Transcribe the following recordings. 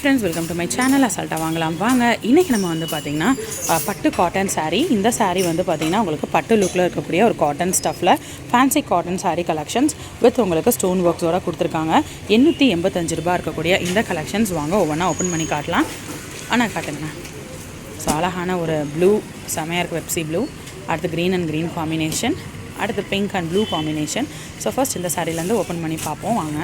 Friends welcome to my channel அசால்ட்டாக வாங்கலாம் வாங்க இன்றைக்கி நம்ம வந்து பார்த்திங்கன்னா பட்டு காட்டன் சாரீ இந்த சாரீ வந்து பார்த்திங்கன்னா உங்களுக்கு பட்டு லுக்கில் இருக்கக்கூடிய ஒரு cotton ஸ்டஃப்பில் fancy cotton sari collections with உங்களுக்கு ஸ்டோன் ஒர்க்ஸோட கொடுத்துருக்காங்க. எண்ணூற்றி எண்பத்தஞ்சு ரூபாய் இருக்கக்கூடிய இந்த கலெக்ஷன்ஸ் வாங்க ஒவ்வொன்றா ஓப்பன் பண்ணி காட்டலாம். ஆனால் காட்டுங்கண்ணா. ஸோ அழகான ஒரு ப்ளூ செமையாக இருக்குது வெப்சி ப்ளூ அடுத்து க்ரீன் அண்ட் க்ரீன் காம்பினேஷன் அடுத்து pink and blue combination so first இந்த சாரிலேருந்து ஓப்பன் பண்ணி பார்ப்போம். வாங்க.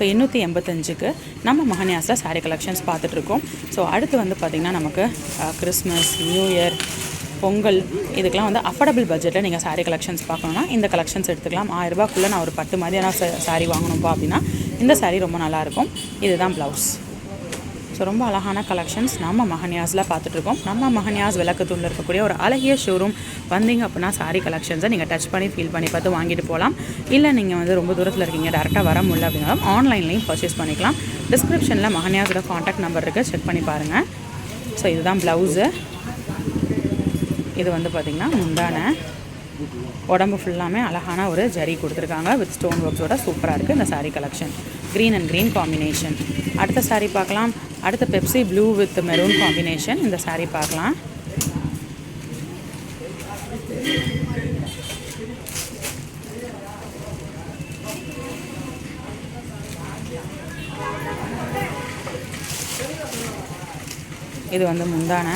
ஸோ எண்ணூற்றி எண்பத்தஞ்சுக்கு நம்ம மகன்யாஸில் சாரீ கலெக்ஷன்ஸ் பார்த்துட்ருக்கோம். ஸோ அடுத்து வந்து பார்த்திங்கன்னா நமக்கு கிறிஸ்மஸ் நியூ இயர் பொங்கல் இதுக்கெலாம் வந்து அஃபோர்டபுள் பட்ஜெட்டில் நீங்கள் சாரீ கலெக்ஷன்ஸ் பார்க்கணுன்னா இந்த கலெக்ஷன்ஸ் எடுத்துக்கலாம். ஆயிரரூபாக்குள்ளே நான் ஒரு பத்து மாதிரியான சாரீ வாங்கணும்ப்பா அப்படின்னா இந்த சாரீ ரொம்ப நல்லாயிருக்கும் இதுதான் ப்ளவுஸ் ஸோ ரொம்ப அழகான கலெக்ஷன்ஸ் நம்ம மகன்யாஸில் பார்த்துட்ருக்கோம். நம்ம மகன்யாஸ் விளக்கத்தூண்டில் இருக்கக்கூடிய ஒரு அழகிய ஷோரூம் வந்தீங்க அப்படின்னா சாரி கலெக்ஷன்ஸை நீங்கள் டச் பண்ணி ஃபீல் பண்ணி பார்த்து வாங்கிட்டு போகலாம். இல்லை நீங்கள் வந்து ரொம்ப தூரத்தில் இருக்கீங்க டேரெக்டாக வர முடியல அப்படின்னாலும் ஆன்லைன்லையும் பர்ச்சேஸ் பண்ணிக்கலாம். டிஸ்கிரிப்ஷனில் மகன்யாஸோட காண்டாக்ட் நம்பர் இருக்குது செக் பண்ணி பாருங்கள் ஸோ இதுதான் ப்ளவுஸு இது வந்து பார்த்திங்கன்னா முந்தான. உடம்பு ஃபுல்லாமே அழகான ஒரு ஜரி கொடுத்துருக்காங்க. வித் ஸ்டோன் ஒர்க்ஸோட சூப்பராக இருக்குது இந்த sari collection green and green combination அடுத்த சாரீ பார்க்கலாம். அடுத்த Pepsi blue with maroon combination இந்த சாரீ பார்க்கலாம். இது வந்து முந்தான.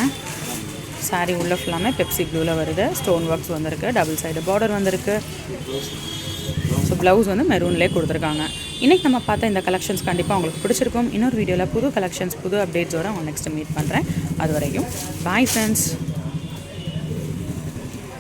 சாரீ உள்ள ஃபுல்லாமே பெப்சி ப்ளூவில் வருது. ஸ்டோன் ஒர்க்ஸ் வந்திருக்கு. டபுள் சைடு பார்டர் வந்திருக்கு. ஸோ ப்ளவுஸ் வந்து மெரூன்லேயே கொடுத்துருக்காங்க. இன்றைக்கி நம்ம பார்த்த இந்த கலெக்ஷன்ஸ் கண்டிப்பாக உங்களுக்கு பிடிச்சிருக்கும். இன்னொரு வீடியோவில் புது கலெக்ஷன்ஸ் புது அப்டேட்ஸோடு அவங்க நெக்ஸ்ட் மீட் பண்ணுறேன் அது வரைக்கும் பாய் ஃப்ரெண்ட்ஸ்